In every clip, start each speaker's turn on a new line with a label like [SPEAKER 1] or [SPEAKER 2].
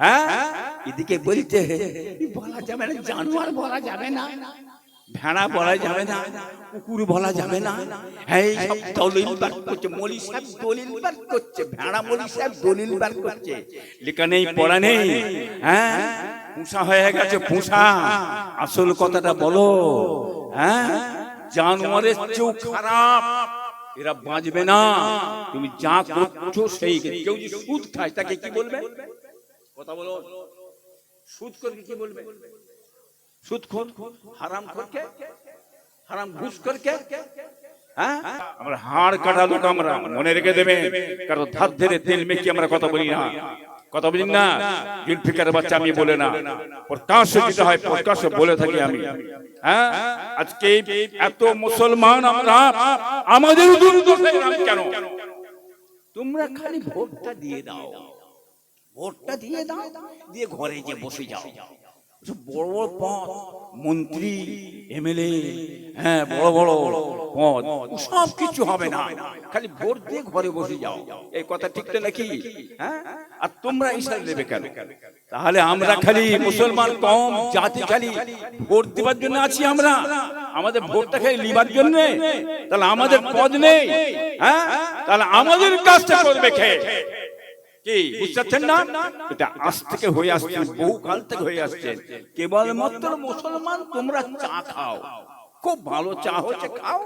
[SPEAKER 1] হ্যাঁ? এদিকে বলছে বলা যাবে না জানোয়ার বলা যাবে না ভেড়া বলা যাবে না কুকুর বলা যাবে না হ্যাঁ এই সব দলিল বার করছে মলি সাহেব দলিল বার করছে ভেড়া মলি সাহেব দলিল বার করছে লেখা নেই পড়া নেই হ্যাঁ? পুষা হয়ে গেছে পুষা আসল কথাটা বলো। হ্যাঁ? জানোয়ারের চেয়েও খারাপ। এরা বাঁচবে না। তুমি যা করছ সেই কেউ যদি সুদ খায় তাকে কি বলবে? কথা বলো। সুদ করকে কি বলবে? সুদ খোর হারাম খোরকে হারাম ঘুষ করকে? হ্যাঁ? আমরা হাড় কাটা লোক আমরা মনে রেখে দেবে। কারণ ধার ধরে তেল মেখে আমরা কথা বলি না। কথা বলি না। জুলফিকার বাচ্চা আমি বলে না। প্রকাশ্য যেটা হয় প্রকাশ্য বলে থাকি আমি। হ্যাঁ? আজকে এত মুসলমান আমরা আমাদের কেন? তোমরা খালি ভোটটা দিয়ে দাও। ভোটটা দিয়ে দাও দিয়ে ঘরে যে বসে যাও। বড় বড় পদ মন্ত্রী এমএলএ হ্যাঁ বড় বড় পদ সব কিছু হবে না। খালি ভোট দিয়ে ঘরে বসে যাও। এই কথা ঠিকটা নাকি? হ্যাঁ? আর তোমরা ইসার দেবে কেন? তাহলে আমরা খালি মুসলমান কম জাতি খালি। ভোট দেবার জন্য আছি আমরা। আমাদের ভোটটা খালি লিবার জন্য। তাহলে আমাদের পদ নেই। হ্যাঁ? তাহলে আমাদের কাজটা করবে খেয়ে কি? বুঝতে না? এটা আজ থেকে হয়ে আসছে বহু কাল থেকে হয়ে আসছে। কেবলমাত্র মুসলমান তোমরা চা খাও। খুব ভালো চা হচ্ছে খাও।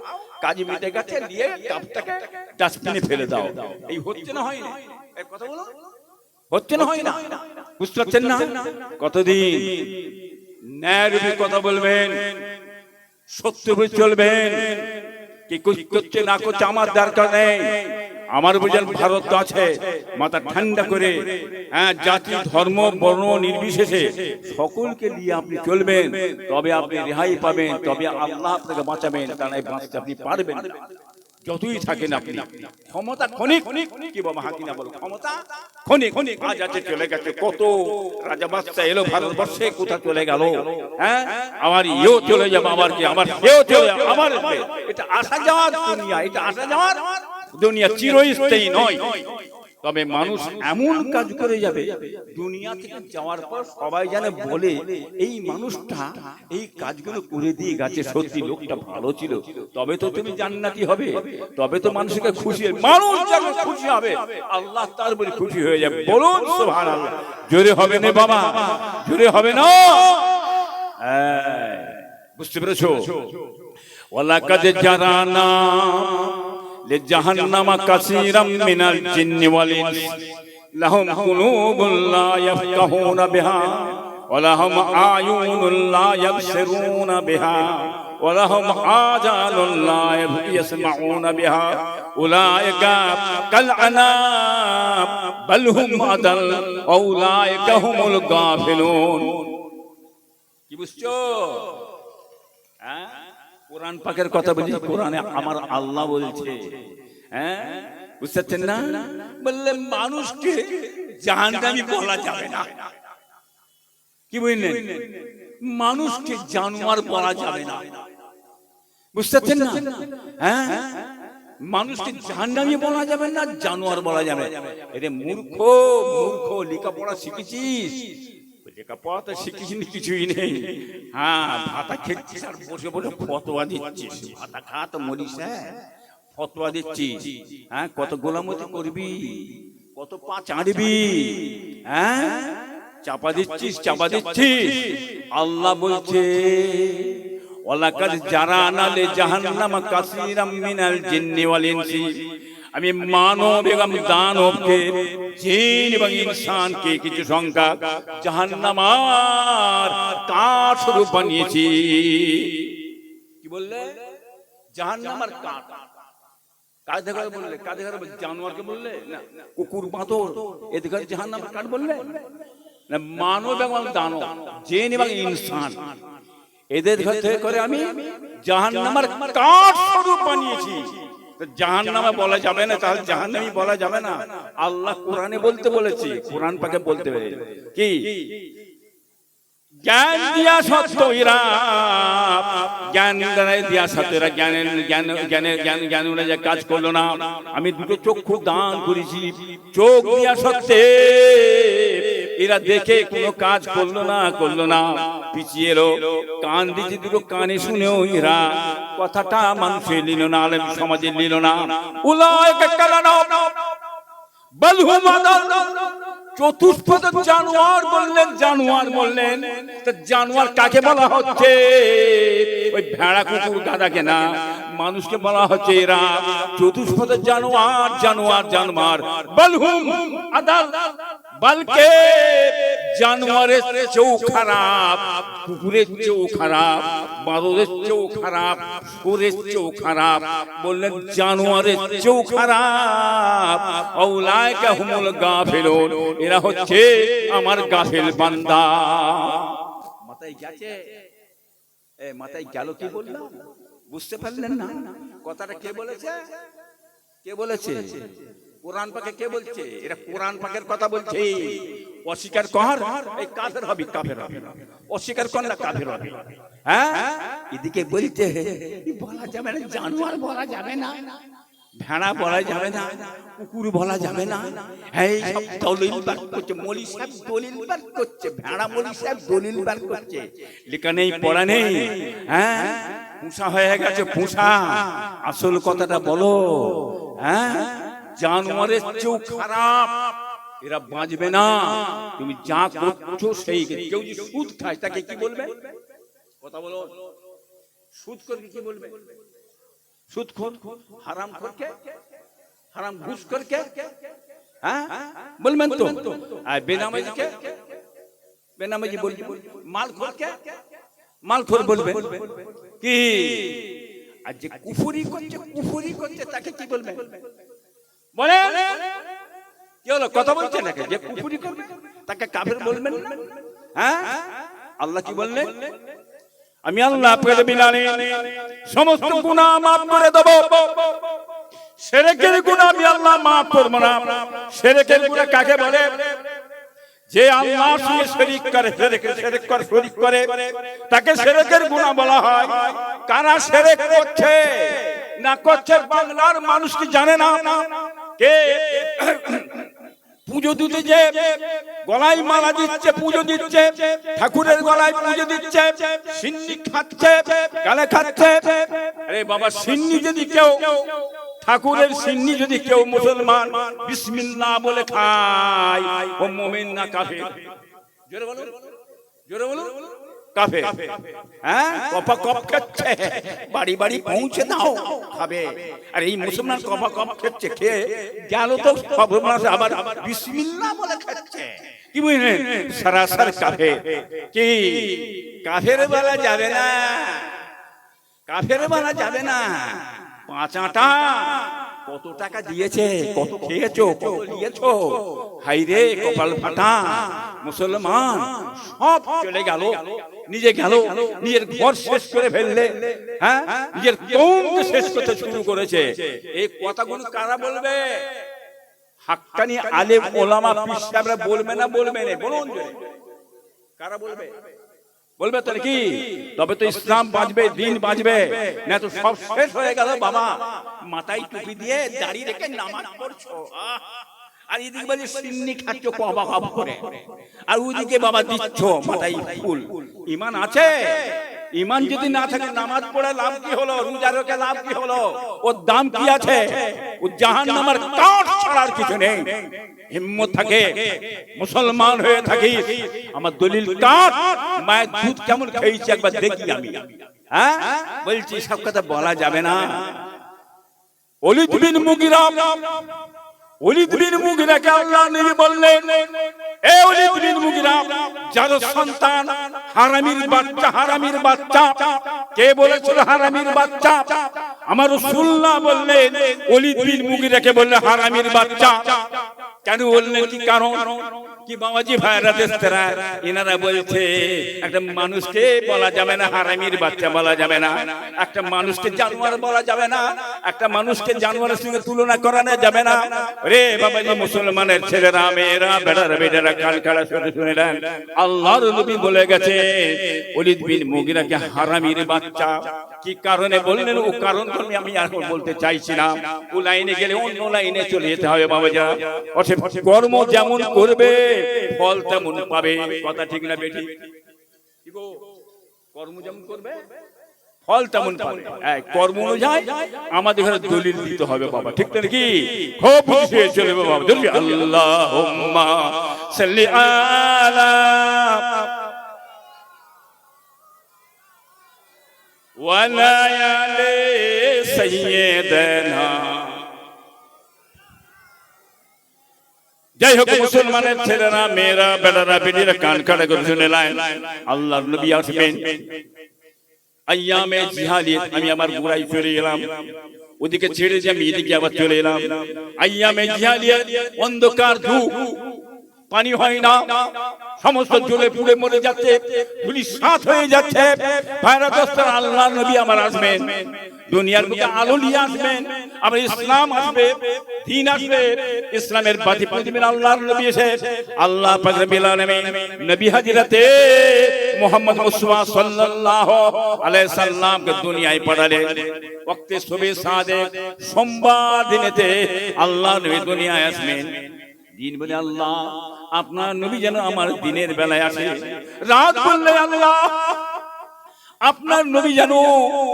[SPEAKER 1] কাজ মিটে গেছে দিয়ে কাপটাকে ডাস্টবিনে ফেলে দাও। এই হচ্ছে না হয় না? কথা বলো হচ্ছে না হয় না? বুঝতে পারছেন না? কতদিন? ন্যায় কথা বলবেন সত্য চলবেন। কি করছে না করছে আমার দরকার নেই। আমার বুঝেন ভারত আছে। মাথা ঠান্ডা করে হ্যাঁ জাতি, ধর্ম, বর্ণ নির্বিশেষে সকলকে নিয়ে আপনি চলবেন, তবে আপনি রেহাই পাবেন, তবে আল্লাহ আপনাকে বাঁচাবেন তা নাই বাঁচতে আপনি পারবেন না। যতই থাকেন আপনি। ক্ষমতা ক্ষণিক, কি বাবা হাকিনা বল, ক্ষমতা ক্ষণিক ক্ষণিক আজ আছে, চলে গেছে, কত রাজা বাচ্চা এলো ভারতবর্ষে, কোথা চলে গেল? হ্যাঁ আমার ইয়েও চলে যাবে, আমার কি, আমার সেও চলে যাবে, আমার এটা আসা যাওয়ার দুনিয়া, এটা আসা যাওয়ার দুনিয়া চিরস্থায়ী নয়। তবে মানুষ এমন কাজ করে যাবে দুনিয়া থেকে যাওয়ার পর সবাই জানে বলে এই মানুষটা এই কাজগুলো করে দিয়ে গেছে সত্যি লোকটা ভালো ছিল। তবে তো তুমি জান্নাতি হবে। তবে তো মানুষকে খুশি হবে। মানুষ যখন খুশি হবে। আল্লাহ তার বলে খুশি হয়ে যাবে। বলুন সুবহানাল্লাহ। জোরে হবে না বাবা। জোরে হবে না। হ্যাঁ, বুঝতে পেরেছ? ওয়ালাকাদ জারানা। لجهنم كثيرا من الجن والإنس لهم قلوب لا يفقهون بها ولهم أعين لا يبصرون بها ولهم آذان لا يسمعون بها أولئك كالأنام بل هم أضل أولئك هم الغافلون কি বুঝছো হ্যাঁ কোরআন পাকের কথা বলি, কোরআনে আমার আল্লাহ বলছে। হ্যাঁ? বুঝতে পারছেন না? বললে মানুষকে জাহান্নামি বলা যাবে না। কি বুঝলেন? মানুষকে জানোয়ার বলা যাবে না। বুঝতে পারছেন না? হ্যাঁ? মানুষকে জাহান্নামি বলা যাবে না, জানোয়ার বলা যাবে। এরে মূর্খ মূর্খ, লেখাপড়া শিখেছিস। লেখাপড়া তো শিখিসনি কিছুই নেই হ্যাঁ ভাতা খেচ্ছিস আর বসে বসে ফতোয়া দিচ্ছিস। ভাতা খা তো মরিস হ্যাঁ? ফতোয়া দিচ্ছিস। হ্যাঁ কত গোলামতি করবি কত পা চাড়বি হ্যাঁ? চাপা দিচ্ছিস চাপা দিচ্ছিস। আল্লাহ বলছে ওয়ালাকাদ জারানা আনালে জাহান্নামা কাসীরাম মিনাল জিন্নি ওয়াল ইনসি। আমি মানব এবং দানবকে জিন এবং ইনসানকে কিছু সংখ্যা জাহান্নামার কাঠ স্বরূপ বানিয়েছি। কি বললে? জাহান্নামার কাঠ। কাজ জানোয়ারকে বললে? না, কুকুর কাঠ বললে? না মানব এদের করে আমি জাহান্নামার কাঠ স্বরূপ বানিয়েছি। জাহান নামে বলা যাবে না তাহলে জাহান নামি বলা যাবে না। আল্লাহ কোরআনে বলতে বলেছে কোরআন পাকে বলতে কি? জ্ঞান দিয়া সত্য এরা জ্ঞান দিয়া জ্ঞানের জ্ঞান জ্ঞানের জ্ঞান জ্ঞান অনুযায়ী কাজ করল না। আমি দুটো চক্ষু দান করেছি। চোখ দিয়া সত্যে এরা দেখে কোনো কাজ করল না করল না। পিছিয়ে এলো। কান দিতে দুটো কানে শুনেও এরা। কথাটা মানুষে নিল না, আলেম সমাজে নিল না। উলায় কালানা চতুষ্পদ জানোয়ার বললেন জানোয়ার বললেন জানোয়ার কাকে বলা হচ্ছে ওই ভেড়া কুকুর গাদাকে না, মানুষকে বলা হচ্ছে এরা চতুষ্পদ জানোয়ার জানোয়ার জানোয়ার। বলহুম আদাল। বলকে জানোয়ারের চেয়েও খারাপ কুকুরের চেয়েও খারাপ বাদরের চেয়েও খারাপ সুরের চেয়েও খারাপ বললেন জানোয়ারের চেয়েও খারাপ। অউলাইকা হুমুল গাফিলুন এরা হচ্ছে আমার গাফিল বান্দা। মাথায় গেছে? এ মাথায় গেল কি বললাম বুঝতে পারলেন না? কথাটা কে বলেছে? কে বলেছে? কোরআন পাকে কে বলছে? এরা কোরআন পাকের কথা বলছে। অস্বীকার কর। এই কাফের হবি কাফের হবি। অস্বীকার কর। না কাফের হবি। হ্যাঁ? এদিকে বলছে বলা যাবে না জানোয়ার বলা যাবে না ভেড়া বলা যাবে না কুকুর বলা যাবে না। এই সব দলিল বার করছে মলি সাহেব দলিল বার করছে ভেড়া মলি সাহেব দলিল বার করছে। লেখা নেই পড়া নেই। হ্যাঁ? পুষা হয়ে গেছে পুষা আসল কথাটা বলো। হ্যাঁ? জানোয়ারের চেয়েও খারাপ। এরা বাঁচবে না। তুমি যা করছ সেই কেউ যদি সুদ খায় তাকে কি বলবে? কথা বলো। সুদ করবে কি বলবে? সুদ খোর হারাম খোরকে হারাম ঘুষ করকে হ্যাঁ? বলবেন তো। আর বেনামাজিকে বেনামাজি বলবে। মাল খোরকে মাল খোর বলবে। কি? আর যে কুফুরি করছে কুফুরি করছে তাকে কি বলবে বলে কি হলো? কথা বলছে নাকি? যে কুফুরি করবে? তাকে কাফের বলবেন না? হ্যাঁ? আল্লাহ কি বললেন? আমি আল্লাহ সমস্ত গুনাহ মাফ করে দেব। সেরেকের গুনাহ আমি আল্লাহ মাফ করব না। সেরেকের কাকে বলে? যে আল্লাহর সঙ্গে শরীক করে সেরেক সেরেক করে শরীক করে। তাকে সেরেকের গুনাহ বলা হয়। কারা সেরেক করছে? না করছে বাংলার মানুষ কি জানে না? কে? পুজো দিতে যে গলায় মালা দিচ্ছে, পুজো দিচ্ছে, ঠাকুরের গলায় পুজো দিচ্ছে, সিন্নি খাচ্ছে, গালে খাচ্ছে। আরে বাবা, সিন্নি যদি কেউ, ঠাকুরের সিন্নি যদি কেউ মুসলমান, বিসমিল্লাহ বলে খায়, ও মুমিন না কাফের। জোরে বলুন জোরে বলুন। কাফের হ্যাঁ? কপা কপ খাচ্ছে। বাড়ি বাড়ি পৌঁছে দাও। খাবে। আর এই মুসলমান কপা কপ খাচ্ছে খেয়ে গেল তো। সর্বনাশ আবার বিসমিল্লাহ বলে খাচ্ছে। কি বুঝলেন? সরাসর কাফে। কি? কাফের বলা যাবে না। কাফের বলা যাবে না। পাঁচাটা কত টাকা দিয়েছে কত খেয়েছো কত নিয়েছো। হাই রে কপাল ফাটা মুসলমান সব চলে গেল নিজে গেল নিজের ঘর শেষ করে ফেললে হ্যাঁ? নিজের কৌমকে শেষ করতে শুরু করেছে। এই কথাগুলো কারা বলবে? হাক্কানি আলেম ওলামা পিসাবরা বলবে না বলবে না। বলুন। কারা বলবে? বলবে তোর কি? তবে তো ইসলাম বাঁচবে দিন বাঁচবে। না তো সব শেষ হয়ে গেল বাবা। মাথায় টুপি দিয়ে দাঁড়িয়ে রেখে নামাজ পড়ছো। আর এদিকে বলে সিন্নি খাচ্ছ কবা কবা করে আর ওদিকে বাবা দিচ্ছ মাথায় ফুল। ইমান আছে? ইমান যদি না থাকে, নামাজ পড়ে লাভ কি হলো? রোজা রেখে লাভ কি হলো? ওর দাম কি আছে? ও জাহান নামার কাঠ ছাড়ার কিছু নেই। হিম্মত থাকে, মুসলমান হয়ে থাকি আমার দলিল কাঠ, মায়ের দুধ কেমন খেয়েছি একবার দেখি আমি। হ্যাঁ? বলছি, সব কথা বলা যাবে না। অলিদ বিন মুগিরা, অলিদ বিন মুগিরাকে আল্লাহ নবী বললেন এ অলিদ বিন মুগিরা, যার সন্তান হারামির বাচ্চা হারামির বাচ্চা। কে বলেছিল হারামির বাচ্চা? আমার রাসূলুল্লাহ বললেন অলিদ বিন মুগিরাকে বললেন হারামির বাচ্চা। কেন বললেন? কি কারণ? কি বাবাজি ভাইরা দেশরা এনারা বলছে, একটা মানুষকে বলা যাবে না, হারামির বাচ্চা বলা যাবে না, একটা মানুষকে জানোয়ার বলা যাবে না, একটা মানুষকে জানোয়ারের সঙ্গে তুলনা করানো যাবে না। রে বাবাজি মুসলমানের ছেলেরা, মেয়েরা, বেড়ারা বেড়ারা কাল কালা শুনে শুনে নেন। আল্লাহর নবী বলে গেছে অলিদ বিন মুগিরাকে হারামির বাচ্চা। কি কারণে বললেন? ও কারণ আমি আর বলতে চাইছি না। ও লাইনে গেলে অন্য লাইনে চলে যেতে হবে, বাবাজা। অর্থাৎ কর্ম যেমন করবে ফল তেমন পাবে। কথা ঠিক না বেটি কর্ম যেমন করবে ফল তেমন পাবে। কর্ম অনুযায়ী আমাদের ঘরে দলিল দিতে হবে বাবা। ঠিক তো নাকি খুব বুঝিয়ে চলে বাবা। আল্লাহুম্মা সাল্লি আলা ওয়ালা আলি সাইয়্যিদানা যাই হোক মুসলমানের ছেলেরা মেয়েরা বেটারা বেটিরা কান কাটা করে শুনে লাইন আল্লাহর নবী আসবেন। আইয়ামে জিহাদিয়ত আমি আমার গুড়াই চলে এলাম। ওদিকে ছেড়ে যে আমি এদিকে আবার চলে এলাম। আইয়ামে জিহাদিয়ত অন্ধকার ধূপ। পানি হয় না। সমস্ত জ্বলে পুড়ে মরে যাচ্ছে। ধুলি সাত হয়ে যাচ্ছে। ভাইরা দোস্তর আল্লাহ নবী আমার আসবেন। দুনিয়ার মধ্যে আলো নিয়ে আসবেন আবার ইসলাম আসবে দিন আসবে ইসলামের বাতি প্রতিদিন আল্লাহর নবী এসে আল্লাহ পাক রব্বিল আলামিন নবী হাজিরাতে মোহাম্মদ মুস্তফা সাল্লাল্লাহু আলাইহি সাল্লামকে দুনিয়ায় পাঠালেন ওয়াক্তে সুবে সাদেক সোমবার দিনেতে আল্লাহ নবী দুনিয়ায় আসবেন। দিন বলে আল্লাহ আপনার নবী যেন আমার দিনের বেলায় আসে। রাত বললে আল্লাহ আপনার নবী যেন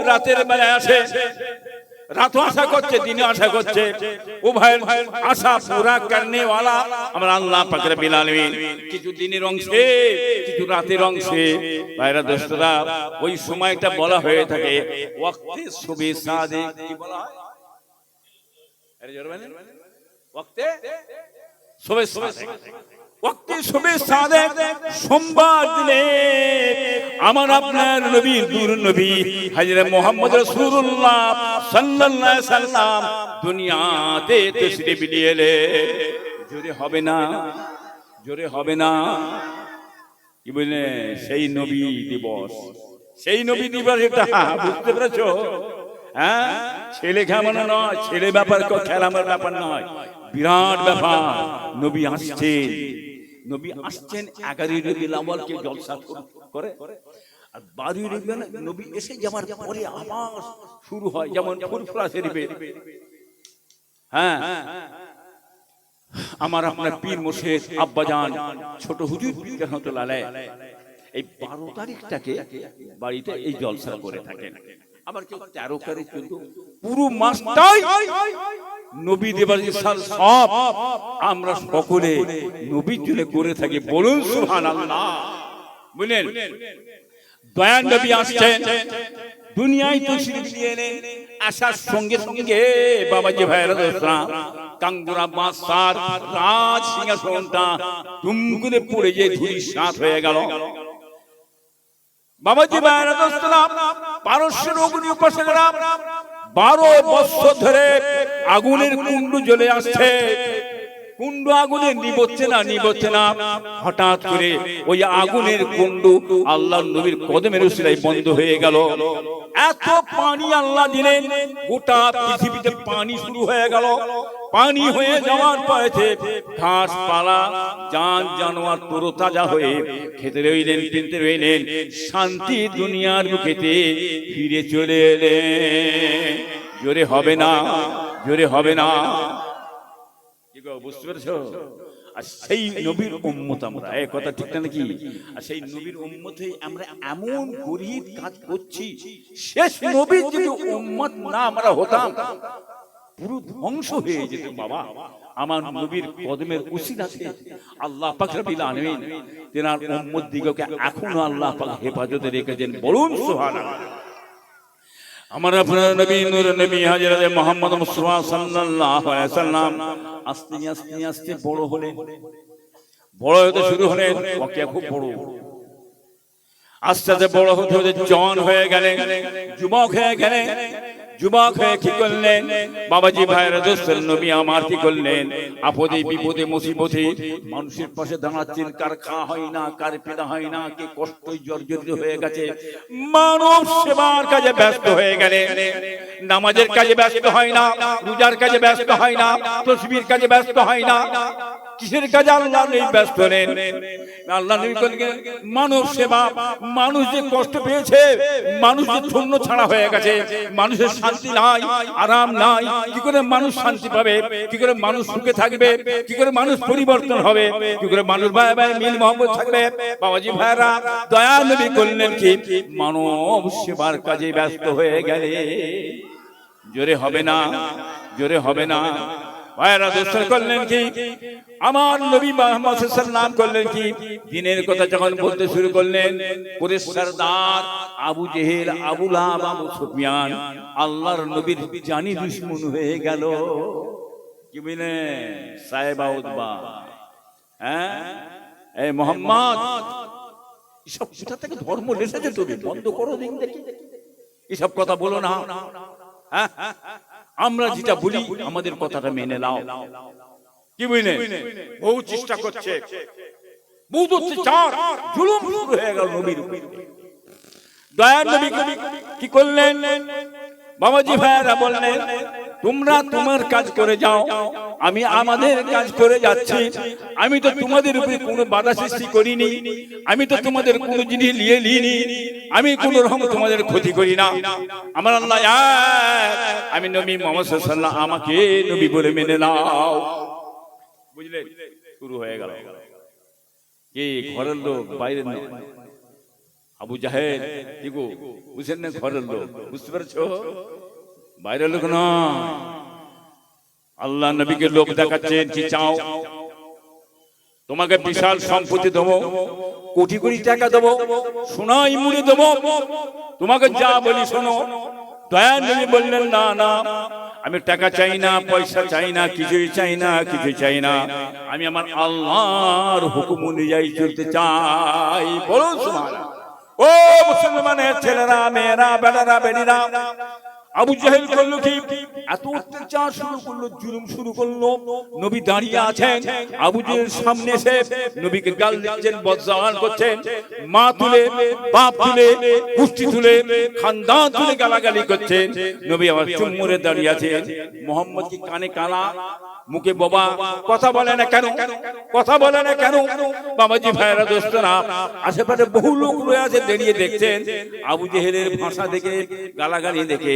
[SPEAKER 1] রাতের বেলায় আসে। রাত আশা করছে দিনে আশা করছে। উভয়ের আশা পুরা করনে वाला আমার আল্লাহ পাক রব্বিল আলামিন। কিছু দিনের অংশে কিছু রাতের অংশে। ভাইরা দোস্তরা ওই সময়টা বলা হয়ে থাকে। ওয়াক্তে সুবি সাদিক কি বলা হয়? আরে জোরে বলেন। ওয়াক্তে সুবে সাদেক ওয়াক্তে সুবে সাদেক সোমবার দিনে আমার আপনার নবী, নূর নবী হযরত মোহাম্মদ রাসূলুল্লাহ সাল্লাল্লাহু সাল্লাম দুনিয়াতে তশরিফ নিয়ে এলে। জোরে হবে না, জোরে হবে না। কি বলে সেই নবী দিবস। সেই নবী দিবস এটা, বুঝতে পেরেছ? হ্যাঁ? ছেলে খেমন নয়, ছেলে ব্যাপার খেলামের ব্যাপার নয়। বিরাট ব্যাপার, নবী আসছেন। নবী আসছেন এগারোই রবিউল আউয়ালকে জলসা করে। আর বারোই রবিউল নবী এসে যাওয়ার পরে আবার শুরু হয় যেমন ফুরফুরা শরীফে হ্যাঁ। আমার আপনার পীর মোর্শেদ আব্বাজান ছোট হুজুর রহমতুল্লাহ এই বারো তারিখটাকে বাড়িতে এই জলসা করে থাকেন। আবার কেউ তেরো তারিখ কিন্তু পুরো মাসটাই নবী দেবার সাল সব আমরা সকলে নবীর জন্য করে থাকি। বলুন সুহান আল্লাহ বুঝলেন? দয়ান নবী আসছেন। দুনিয়ায় তো আসার সঙ্গে সঙ্গে বাবাজি ভাইরা দোসরা কাঙ্গুরা বাসার রাজ সিংহাসনটা দুম পড়ে যে ধুলি সাত হয়ে গেল। বাবাজি ভাইরা দোসরা পারস্যের অগ্নি উপাসকেরা বারো বছর ধরে আগুনের কুণ্ড জ্বলে আসছে। কুণ্ড আগুনে নিবচ্ছে না নিবচ্ছে না। হঠাৎ করে ওই আগুনের কুণ্ড আল্লাহ নবীর কদমের উসিলাই বন্ধ হয়ে গেল। এত পানি আল্লাহ দিলেন, গোটা পৃথিবীতে পানি শুরু হয়ে গেল। পানি হয়ে যাওয়ার পরেতে ঘাস, পালা জান জানোয়ার তাজা হয়ে খেতে রইলেন কিনতে রইলেন, শান্তি দুনিয়ার বুকেতে ফিরে চলে এলেন। জোরে হবে না। জোরে হবে না। বুঝতে পেরেছ? আর সেই নবীর উম্মত আমরা। এই কথা ঠিক না নাকি? আর সেই নবীর উম্মত হয়ে আমরা এমন গরিব কাজ করছি। শেষ নবীর যদি উম্মত না আমরা হতাম পুরো ধ্বংস হয়ে যেত বাবা। আমার নবীর কদমের উসিলাতে আল্লাহ পাক আলামিন তেনার উম্মত দিগকে এখনও আল্লাহ পাক হেফাজতে রেখেছেন। বলুন সুবহানাল্লাহ। আমার আপনার নবী, নূর নবী হাজরত মুহাম্মদ মুস্তাফা সাল্লাল্লাহু আলাইহি সাল্লাম আস্তে আস্তে আস্তে বড় হলেন। বড় হতে শুরু হলেন। ওকে খুব বড়। আস্তে আস্তে বড় হতে হতে জন হয়ে গেলে, যুবক হয়ে গেলেন যুবক হয়ে কি করলেন? বাবাজি ভাইয়ের দোস্তর নবী আমার কি করলেন? আপদে বিপদে মুসিবতে মানুষের পাশে দাঁড়াচ্ছেন, কার খা হয় না, কার পেটা হয় না, কে কষ্ট জর্জরিত হয়ে গেছে। মানব সেবার কাজে ব্যস্ত হয়ে গেলে, নামাজের কাজে ব্যস্ত হয় না, রোজার কাজে ব্যস্ত হয় না, তসবির কাজে ব্যস্ত হয় না। কিসের কাজে আল্লাহ নেই? ব্যস্ত নেন আল্লাহ নবী মানব সেবা, মানুষ যে কষ্ট পেয়েছে মানুষ যে শূন্য ছাড়া হয়ে গেছে। মানুষের শান্তি নাই, আরাম নাই। কি করে মানুষ শান্তি পাবে? কি করে মানুষ সুখে থাকবে? কি করে মানুষ পরিবর্তন হবে? কি করে মানুষ ভাই ভাই মিল মোহাম্মদ থাকবে? বাবাজি ভাইরা, দয়া নবী করলেন কি? মানব সেবার কাজে ব্যস্ত হয়ে গেলে। জোরে হবে না, জোরে হবে না। ভাইরা দোস্তর করলেন কি? আমার নবী মোহাম্মদ সাল্লাম করলেন কি? দিনের কথা যখন বলতে শুরু করলেন পুরে সরদার আবু জেহেল আবু লাহাব আবু সুফিয়ান আল্লাহর নবীর জানি দুশ্মন হয়ে গেল। কি বলে? সাহেবা উদ্বা হ্যাঁ? এই মোহাম্মদ এসব কোথা থেকে ধর্ম লেসেছে তুমি? বন্ধ করো দিন দেখি। এসব কথা বলো না। হ্যাঁ হ্যাঁ? আমরা যেটা বলি আমাদের কথাটা মেনে নাও। কি বুঝলে বহু চেষ্টা করছে। বহু অত্যাচার জুলুম শুরু হয়ে গেল নবীর। দয়ার নবী কি করলেন? বাবাজি ভাইয়ারা বললেন, তোমরা তোমার কাজ করে যাও, আমি আমাদের কাজ করে যাচ্ছি। আমি তো তোমাদের উপরে কোনো বাধা সৃষ্টি করিনি, আমি তো তোমাদের কোনো জিনিস নিয়ে নিইনি, আমি কোন রকম তোমাদের ক্ষতি করি না। আমার আল্লাহ। আমি নবী মোহাম্মদ সাল্লাহ আমাকে নবী বলে মেনে নাও। বুঝলেন শুরু হয়ে গেল। কি? ঘরের লোক, বাইরের লোক। আবু জাহেদ কি গো বুঝছেন না ঘরের লোক বুঝতে পারছ? বাইরের লোক নয়। আল্লাহ নবীকে লোক দেখাচ্ছেন কি চাও। তোমাকে বিশাল সম্পত্তি দেবো, কোটি কোটি টাকা দেবো, সোনাই মুড়ি দেবো। তোমাকে যা বলি শোনো। দয়া নবী বললেন, না না, আমি টাকা চাই না, পয়সা চাই না, কিছুই চাই না কিছু চাই না। আমি আমার আল্লাহর হুকুম অনুযায়ী চলতে চাই। বলুন, সুবহানাল্লাহ। ও মুসলমানের ছেলেরা, মেয়েরা বেড়ারা বেড়িরা আবু জাহেল করল কি এত অত্যাচার শুরু করল, জুলুম শুরু করল? নবী দাঁড়িয়ে আছেন, আবু জাহেল সামনে এসে নবীকে গাল দিচ্ছেন বজ্জাওয়ান করছেন, মা তুলে, বাপ তুলে, কুষ্টি তুলে, খানদান তুলে গালাগালি করছেন। নবী আবার চুম্মরে দাঁড়িয়ে আছেন। মোহাম্মদ কি কানে কালা মুখে বাবা, কথা বলে না কেন? কথা বলে না কেন? বাবাজি ভাইরা দোস্তরা, আশেপাশে বহু লোক রয়ে আছে, দাঁড়িয়ে দেখছেন। আবু জেহেলের ভাষা দেখে, গালাগালি দেখে।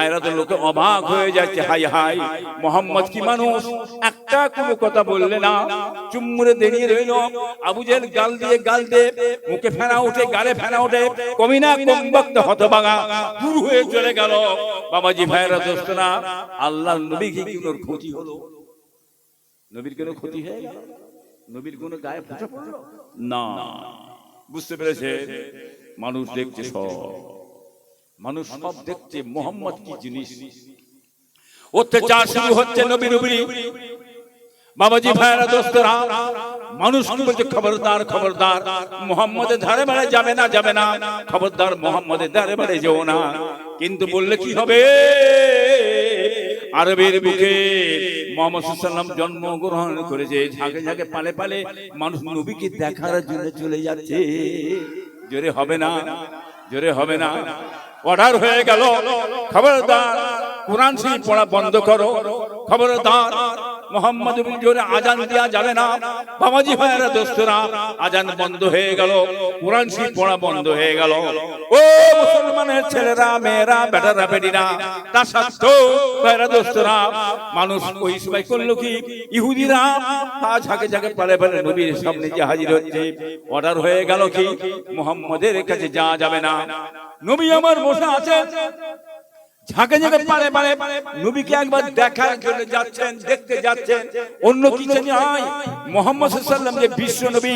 [SPEAKER 1] আয়রা তো লোকে অবাক হয়ে যাচ্ছে, হাই হাই। মোহাম্মদ কি মানুষ? একটা কোনো কথা বললে না। চুম্মুরে দাঁড়িয়ে রইল। আবু জেহেল গাল দিয়ে গাল দিয়ে মুখে ফেনা উঠে গালে ফেনা উঠে কমিনা কমবক্ত হতভাগা। দূর হয়ে চলে গেল। বাবাজি ভাইরা দোস্তরা আল্লাহ নবী কি ক্ষতি হলো? নবীর কোনো ক্ষতি হয়ে গেল? নবীর কোনো গায়ে ফোঁটা পড়ল? না। বুঝতে পেরেছে মানুষ দেখছে সব। মানুষ সব দেখছে মোহাম্মদ কি জিনিস? অত্যাচার শুরু হচ্ছে নবীর উপরে। বাবাজি ভাইরা দোস্তরা মানুষ কি বলছে? খবরদার খবরদার। মোহাম্মদের ধারে বাড়ে যাবে না যাবে না। খবরদার মোহাম্মদের ধারে বাড়ে যেও না। কিন্তু বললে কি হবে? আরবের বুকে মোহাম্মদ সাল্লাম জন্মগ্রহণ করেছে। ঝাঁকে ঝাঁকে পালে পালে মানুষ নবীকে দেখার জন্য চলে যাচ্ছে। জোরে হবে না, জোরে হবে না। অর্ডার হয়ে গেল। খবরদার, কোরআন শরীফ পড়া বন্ধ করো। খবরদার মোহাম্মদ জোরে আজান দেওয়া যাবে না। বাবাজি ভাইয়েরা, দোস্তরা, আজান বন্ধ হয়ে গেল। কোরআন শরীফ পড়া বন্ধ হয়ে গেল। ও মুসলমানের ছেলেরা, মেয়েরা, বেটারা, বেটিরা তা সত্ত্বেও ভাইয়েরা, দোস্তরা, মানুষ ওই সময় করল কি? ইহুদিরা পা ঝাঁকে ঝাঁকে পালে পালে নবীর সামনে যে হাজির হচ্ছে অর্ডার হয়ে গেল কি? মোহাম্মদের কাছে যাওয়া যাবে না। নবী আমার বসে আছেন। ঝাঁকে ঝাঁকে পারে পারে নবীকে একবার দেখার জন্য যাচ্ছেন দেখতে যাচ্ছেন। অন্য কিছু নয় মোহাম্মদ সাল্লাম যে বিশ্ব নবী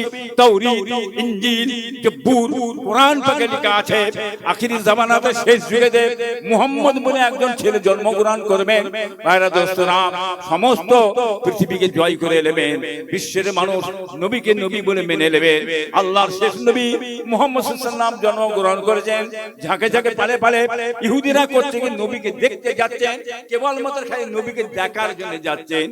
[SPEAKER 1] জব্বুর কোরআন পাকে লেখা আছে আখিরি জামানাতে শেষ যুগেতে মুহাম্মদ বলে একজন ছেলে জন্মগ্রহণ করবেন। ভাইরা দোস্তরা সমস্ত পৃথিবীকে জয় করে নেবেন। বিশ্বের মানুষ নবীকে নবী বলে মেনে নেবেন আল্লাহর শেষ নবী মুহাম্মদ সাল্লাম জন্মগ্রহণ করেছেন। ঝাঁকে ঝাঁকে পালে পালে ইহুদিরা করছে কি নবীকে দেখতে যাচ্ছেন, কেবলমাত্র খালি নবীকে দেখার জন্য যাচ্ছেন।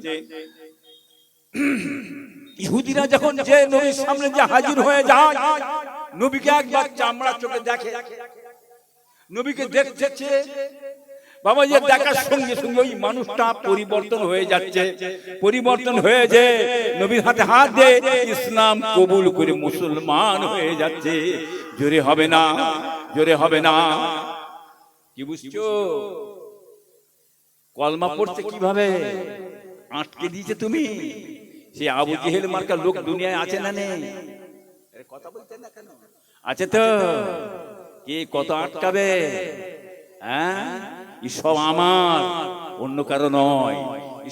[SPEAKER 1] ইহুদিরা যখন যে নবীর সামনে যে হাজির হয়ে যায়, নবীকে একবার চামড়া চোখে দেখে। নবীকে দেখতেছে বাবা যে দেখার সঙ্গে সঙ্গে ওই মানুষটা পরিবর্তন হয়ে যাচ্ছে। পরিবর্তন হয়ে যে নবীর হাতে হাত দিয়ে ইসলাম কবুল করে মুসলমান হয়ে যাচ্ছে। জোরে হবে না, জোরে হবে না। কি বুঝছ? কলমা পড়ছে কীভাবে আটকে দিয়েছে তুমি? সে আবু জেহেল মার্কা লোক দুনিয়ায় আছে না নেই? কথা বলছেন না কেন? আছে তো কে কত আটকাবে? হ্যাঁ? ই সব আমার অন্য কারও নয়।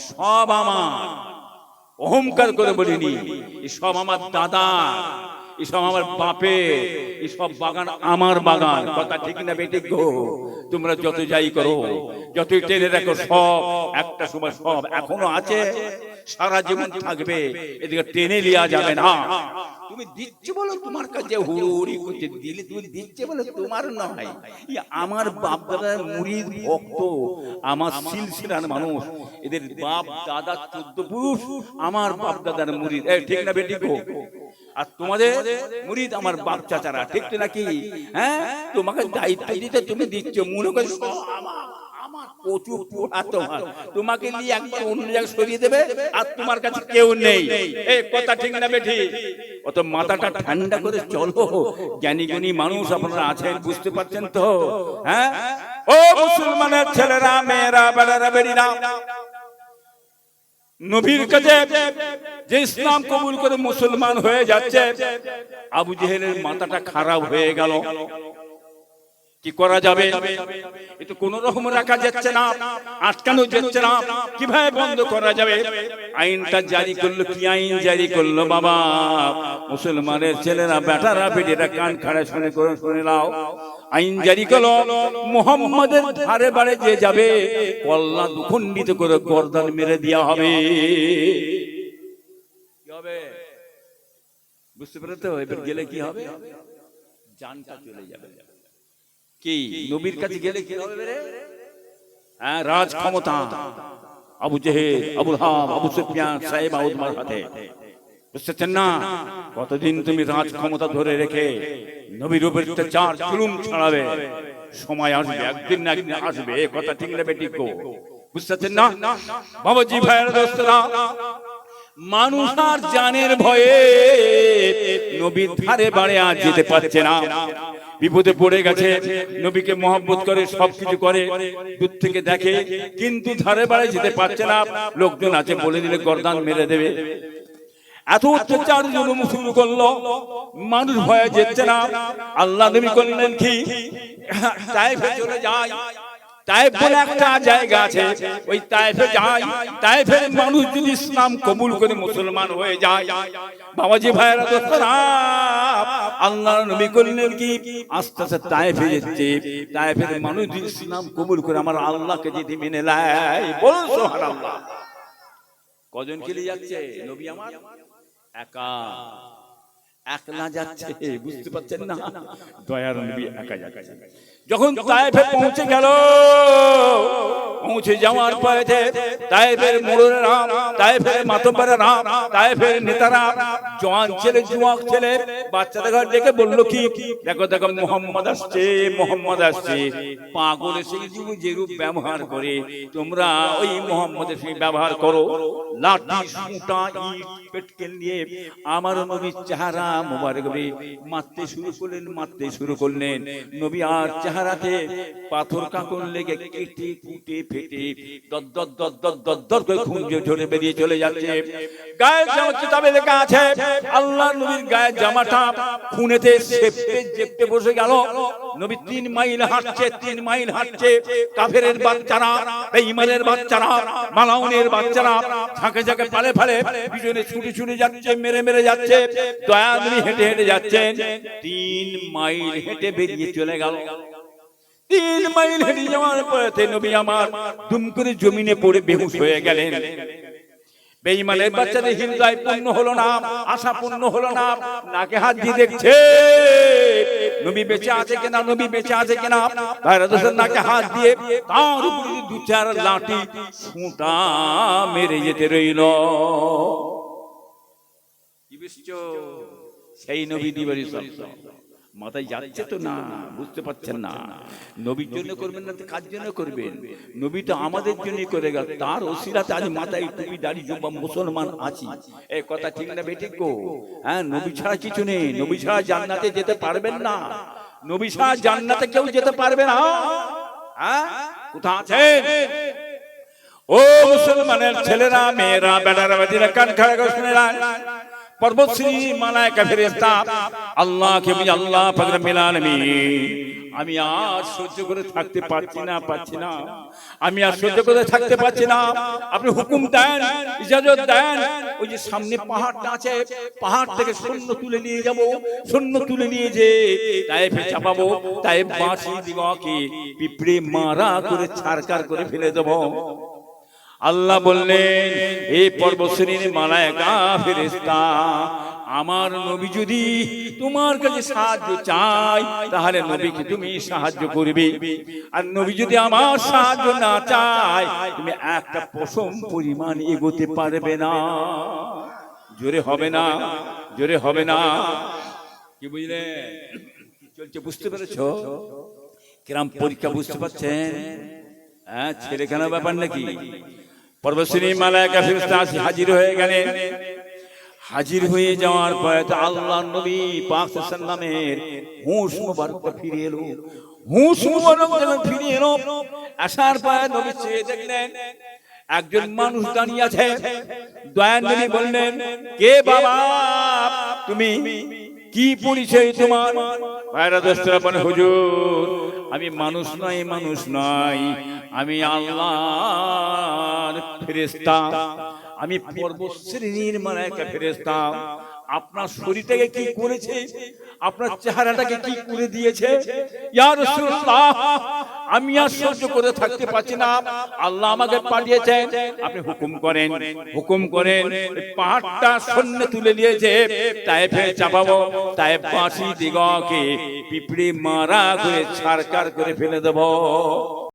[SPEAKER 1] সব আমার। অহংকার করে বলিনি। সব আমার দাদা। এসব আমার বাপে এসব বাগান আমার বাগান। কথা ঠিক না বেটে গো? তোমরা যত যাই করো, যতই টেনে দেখো, সব একটা সময় সব এখনও আছে। সারা জীবন থাকবে। এদিকে টেনে লিয়া যাবে না। তুমি দিচ্ছ বলো তোমার কাছে হুড়ি করছে দিলে তুমি দিচ্ছে বলে তোমার নয়। আমার বাপ দাদার মুড়ির ভক্ত আমার সিলসিলার মানুষ। এদের বাপ দাদা চোদ্দ পুরুষ আমার বাপ দাদার এই ঠিক না বেটি গো? আর তোমাদের মুরিদ আমার বাপ চাচারা ঠিক তো নাকি? হ্যাঁ? তোমাকে দায়িত্ব দিতে তুমি দিচ্ছ মনে করে আমার প্রচুর পোড়া তোমার। তোমাকে নিয়ে একবার অন্য জায়গায় সরিয়ে দেবে আর তোমার কাছে কেউ নেই। এই কথা ঠিক না বেঠি। অত মাথাটা ঠান্ডা করে চলো। জ্ঞানী মানুষ আপনারা আছেন বুঝতে পারছেন তো। হ্যাঁ? ও মুসলমানের ছেলেরা মেয়েরা বেড়ারা বেড়িরা। নবীর কাছে যে ইসলাম কবুল করে মুসলমান হয়ে যাচ্ছে আবু জেহেলের মাথাটা খারাপ হয়ে গেল। কি করা যাবে? এটা কোন রকম রাখা যাচ্ছে না, আটকানো যাচ্ছে না। কীভাবে বন্ধ করা যাবে? আইনটা জারি করল কি আইন জারি করল বাবা? মুসলমানের ছেলেরা, বেটারা, বেটিরা কান খাড়া শুনে করে শুনে নাও। আইন জারি করল, মোহাম্মদের ধারে বাড়ে যে যাবে কল্লা দুখণ্ডিত করে গর্দান মেরে দেওয়া হবে। হবে? বুঝতে পেরে তো এবার গেলে কি হবে? জানটা চলে যাবে। কি? নবীর কাছে গেলে কি হবে রে? হ্যাঁ রাজ ক্ষমতা আবু জেহেল আবুল হাব আবু সুফিয়ান সাহেব আউদমার হাতে। বুঝতেছেন না? কতদিন তুমি রাজ ক্ষমতা ধরে রেখে নবীর উপর চার জুলুম ছড়াবে। সময় আসবে একদিন না একদিন আসবে। কথা ঠিক গো। বুঝতেছেন না? বাবাজি ভাইয়ের দোস্তরা। মানুষ আর জানের ভয়ে নবীর ধারে বাড়ে আর যেতে পারছে না। বিপদে পড়ে গেছে। নবীকে মহব্বত করে সবকিছু করে দূর থেকে দেখে কিন্তু ধারে বাড়ে যেতে পারছে না। লোকজন আছে বলে দিলে গর্দান মেরে দেবে। এত অত্যাচার জুলুম শুরু করল। মানুষ ভয়ে যেচ্ছে না। আল্লাহ নবী করলেন কি? চলে যায়। তাইফ বলে একটা জায়গা আছে ওই তাইফে যায় তাইফের মানুষ যদি ইসলাম কবুল করে মুসলমান হয়ে যায় বাবাজি ভাইরা দোস্তরা আল্লাহ নবী করলেন কি? আস্তে আস্তে তাইফে যাচ্ছে তাইফের মানুষ যদি ইসলাম কবুল করে আমার আল্লাহকে যদি মেনে নেয় বল সুবহানাল্লাহ। কজন খেলে যাচ্ছে? নবী আমার একা। একলা যাচ্ছে বুঝতে পারছেন না? দয়ার নবী একা যাচ্ছে। যখন তায়েফে পৌঁছে গেল পৌঁছে যাওয়ার পরে তায়েফের মোড়েরা তায়েফের মাতব্বরেরা তায়েফের নেতারা জওয়ান ছেলে যুবক ছেলে বাচ্চাদের ঘর ডেকে বলল কি দেখো দেখো মোহাম্মদ আসছে মোহাম্মদ আসছে পাগল এসে যে রূপ ব্যবহার করে তোমরা ওই মোহাম্মদের সঙ্গে ব্যবহার করো লাঠি সুটা ইট পেটকেল নিয়ে আমার নবীর চেহারা মোবারক মারতে শুরু করলেন মারতে শুরু করলেন। নবী আর চেহারাতে পাথর কাকর লেগে কেটে কুটে ফেটে দর দর দর দর দর দর করে খুন ঝরে বেরিয়ে চলে যাচ্ছে। গায়ের জামা কিতাবে লেখা আছে আল্লাহ নবীর গায়ের জামাটা খুনেতে বসে গেল। নবী তিন মাইল হাঁটছে, তিন মাইল হাঁটছে। বাচ্চারা বাচ্চারা, মালাউনের বাচ্চারা ঝাঁকে ঝাঁকে ফালে পিছনে ছুটে ছুটে যাচ্ছে, মেরে মেরে যাচ্ছে। দয়া নবী হেঁটে হেঁটে যাচ্ছেন। তিন মাইল হেঁটে বেরিয়ে চলে গেল। তিন মাইল হেঁটে যাওয়ার পরে নবী আমার দুম করে জমিনে পড়ে বেহুশ হয়ে গেলেন। বাচ্চাদের পূর্ণ হলো না, আশা পূর্ণ হলো না, নাকে হাত দিয়ে দেখছে, নবী বেঁচে আছে কিনা, নবী বেঁচে আছে কিনা ভাইরাদোসের নাকে হাত দিয়ে তার দু চার লাঠি মেরে যেতে রইল। সেই নবী দিবারি মাথায় যাচ্ছে তো না বুঝতে পারছেন না। নবীর জন্য করবেন না কার জন্য করবেন? নবী তো আমাদের জন্যই করে গেল। তার ওসিরাতে আজ মাথায় টুপি দাড়ি জুব্বা মুসলমান আছি। এই কথা ঠিক না বেঠিক গো? হ্যাঁ নবী ছাড়া কিছু নেই। নবী ছাড়া জান্নাতে যেতে পারবেন না। নবী ছাড়া জান্নাতে কেউ যেতে পারবে না। হ্যাঁ? কোথা আছেন? ও মুসলমানের ছেলেরা মেয়েরা বেটারা বেটিরা কান খাড়া করে শুনে পর্বতশ্রী মালায়কা ফেরেশতা আল্লাহকে বুঝি আল্লাহ পাকের মিলান আমি আর সহ্য করে থাকতে পারছি না পারছি না। আমি আর সহ্য করে থাকতে পারছি না। আপনি হুকুম দেন ইজাজত দেন। ওই যে সামনে পাহাড়টা আছে পাহাড় থেকে সৈন্য তুলে নিয়ে যাব সৈন্য তুলে নিয়ে যে তাই চাপাবো তাই বাঁশি দিগকে পিঁপড়ে মারা করে ছাড়কার করে ফেলে দেবো। আল্লাহ বললেন এই পর্বশ্রেণীর মালায়কা ফেরেশতা আমার নবী যদি তোমার কাছে সাহায্য চাই তাহলে নবীকে তুমি সাহায্য করবে। আর নবী যদি আমার সাহায্য না চায় তুমি একটা পশম পরিমাণ এগোতে পারবে না। জোরে হবে না জোরে হবে না। কি বুঝলে? চলছে বুঝতে পেরেছ? কিরাম পরীক্ষা বুঝতে পারছেন? হ্যাঁ ছেলেখানা ব্যাপার নাকি? পর্বশ্রী মালায়কা ফেরেশতা আসি হাজির হয়ে গেলেন। হাজির হয়ে যাওয়ার পরে তো আল্লাহ নবী পাক সাল্লামের হুঁশ মুবারকটা ফিরে এলো। হুঁশ মুবারক যখন ফিরে এলো। আসার পরে নবী চেয়ে দেখলেন, একজন মানুষ দাঁড়িয়ে আছে। দয়ান নবী বললেন, কে বাবা? তুমি কি পরিচয় তোমার? ভাইরা দোস্তরা বলে হুজুর। আমি মানুষ নয় মানুষ নয়। আমি আল্লাহর ফেরেস্তা আমি পর্বত শ্রেণির একটা ফেরেশতা। আপনার শরীরটাকে কি করেছে? আপনার চেহারাটাকে কি করে দিয়েছে? ইয়া রাসূলুল্লাহ আমি আর সহ্য করে থাকতে পারছি না। আল্লাহ আমাকে পাঠিয়েছেন। আপনি হুকুম করেন হুকুম করেন পাহাড়টা সৈন্য তুলে নিয়েছে। তাই ফের চাপাবো। তাই বাঁশি দিগকে পিঁপড়ে মারা করে ছাড়কার করে ফেলে দেবো।